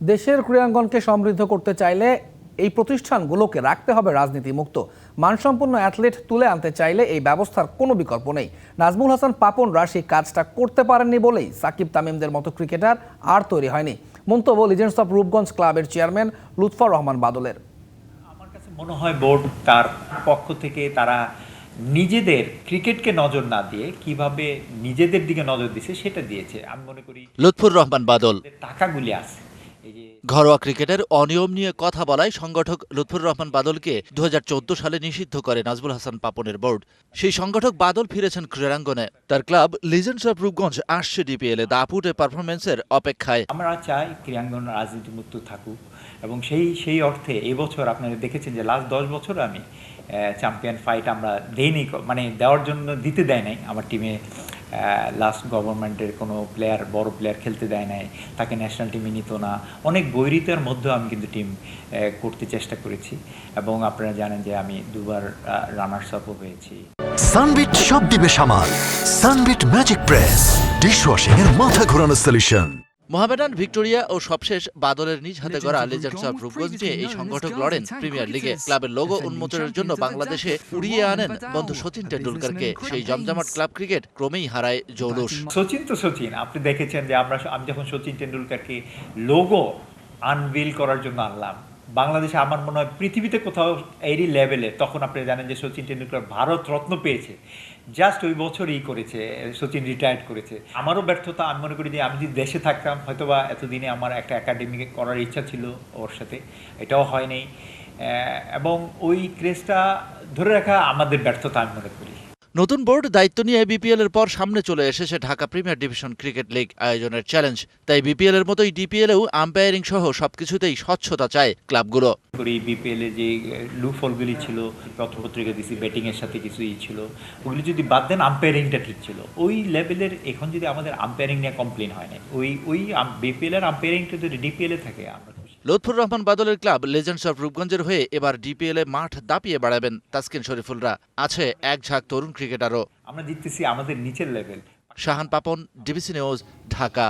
দেশের ক্রীড়াঙ্গনকে সমৃদ্ধ করতে চাইলে এই প্রতিষ্ঠানগুলোকে রাখতে হবে রাজনীতি মুক্ত মানসম্পন্ন অ্যাথলেট তুলে আনতে চাইলে এই ব্যবস্থার কোনো বিকল্প নেই। নাজমুল হাসান পাপন রাশি কাজটা করতে পারেননি বলেই সাকিব তামিমদের মতো ক্রিকেটার আর তৈরি হয়নি। মন্তব্য লিজেন্ডস অফ রূপগঞ্জ ক্লাবের চেয়ারম্যান লুৎফর রহমান বাদলের। আমার কাছে মনে হয় বোর্ড তার পক্ষ থেকে তারা নিজেদের ক্রিকেটকে নজর না দিয়ে কীভাবে নিজেদের দিকে নজর দিছে সেটা দিয়েছে। আমি মনে করি লুৎফুর রহমান বাদল। টাকাগুলি আছে। ঘরোয়া ক্রিকেটের অনিয়ম নিয়ে কথা বলায় সংগঠক লুৎফুর রহমান বাদলকে দুহাজার চোদ্দ সালে নিষিদ্ধ করে নাজমুল হাসান পাপনের বোর্ড। সেই সংগঠক বাদল ফিরেছেন ক্রীড়াঙ্গনে। তার ক্লাব লিজেন্ডস অফ রূপগঞ্জ আসছে ডিপিএল এ দাপুটে পারফরমেন্সের অপেক্ষায়। আমরা চাই ক্রীড়াঙ্গন রাজনীতিমুক্ত থাকুক এবং সেই সেই অর্থে এবছর আপনারা দেখেছেন যে লাস্ট দশ বছর আমি চ্যাম্পিয়ন ফাইট আমরা দেইনি মানে দেওয়ার জন্য দিতে দেয় নাই আমার টিমে লাস্ট গভর্নমেন্টের কোনো প্লেয়ার বড় প্লেয়ার খেলতে দেয় নাই, তাকে ন্যাশনাল টিমে নিত না। অনেক বৈরিতার মধ্যেও আমি কিন্তু টিম করতে চেষ্টা করেছি। এবং আপনারা জানেন যে আমি দুবার রানার্স আপও হয়েছি। সানবিট সব দিবে সামাল। সানবিট ম্যাজিক প্রেস ডিশওয়াশিং এর মাথা ঘোরানো সলিউশন মোহামেডান ভিক্টোরিয়া ও সবশেষ বাদলের নিজ হাতে গড়া লেজেন্ডস অফ রূপগঞ্জ নিয়ে এই সংগঠক লড়েন প্রিমিয়ার লিগে ক্লাবের লোগো উন্মোচনের জন্য বাংলাদেশে উড়িয়ে আনেন বন্ধু সচিন টেন্ডুলকারকে সেই জমজমাট ক্লাব ক্রিকেট ক্রমেই হারায় জৌলুস সচিন তো সচিন আপনি দেখেছেন যে আমরা আমি যখন সচিন টেন্ডুলকারকে লোগো আনভিল করার জন্য আনলাম বাংলাদেশে আমার মনে হয় পৃথিবীতে কোথাও এরই লেভেলে তখন আপনি জানেন যে সচিন টেন্ডুলকার ভারত রত্ন পেয়েছে। জাস্ট ওই বছরই করেছে সচিন রিটায়ার্ড করেছে। আমারও ব্যর্থতা আমি মনে করি যে আমি যদি দেশে থাকতাম হয়তোবা এতদিনে আমার একটা একাডেমিকে করার ইচ্ছা ছিল ওর সাথে এটাও হয়নি আহ, এবং ওই ক্রেজটা ধরে রাখা আমাদের ব্যর্থতা আমি মনে করি। নতুন বোর্ড দায়িত্ব নিয়ে বিপিএল এর পর সামনে চলে এসেছে Dhaka premier division cricket league আয়োজনের চ্যালেঞ্জ। তাই বিপিএল এর মতোই ডিপিএল এও আম্পায়ারিং সহ সবকিছুতেই স্বচ্ছতা চায় ক্লাবগুলো। করি বিপিএল এ যে লু ফলগুলি ছিল পত্রপত্রিকা দিছি, ব্যাটিং এর সাথে কিছু ই ছিল, ওগুলি যদি বাদ দেন আম্পায়ারিংটা ঠিক ছিল। ওই লেভেলের এখন যদি আমাদের আম্পায়ারিং নিয়ে কমপ্লেন হয় না ওই ওই বিপিএল এর আম্পায়ারিংটা যদি ডিপিএল এ থাকে, আমরা লুৎফুর রহমান বাদলের ক্লাব লেজেন্ডস অফ রূপগঞ্জের হয়ে এবার ডিপিএল এ মাঠ দাপিয়ে বাড়াবেন তাসকিন শরীফুলরা। আছে এক ঝাঁক তরুণ ক্রিকেটারও। আমরা জিততেছি আমাদের নিচের level Shahan Papon DBC news Dhaka.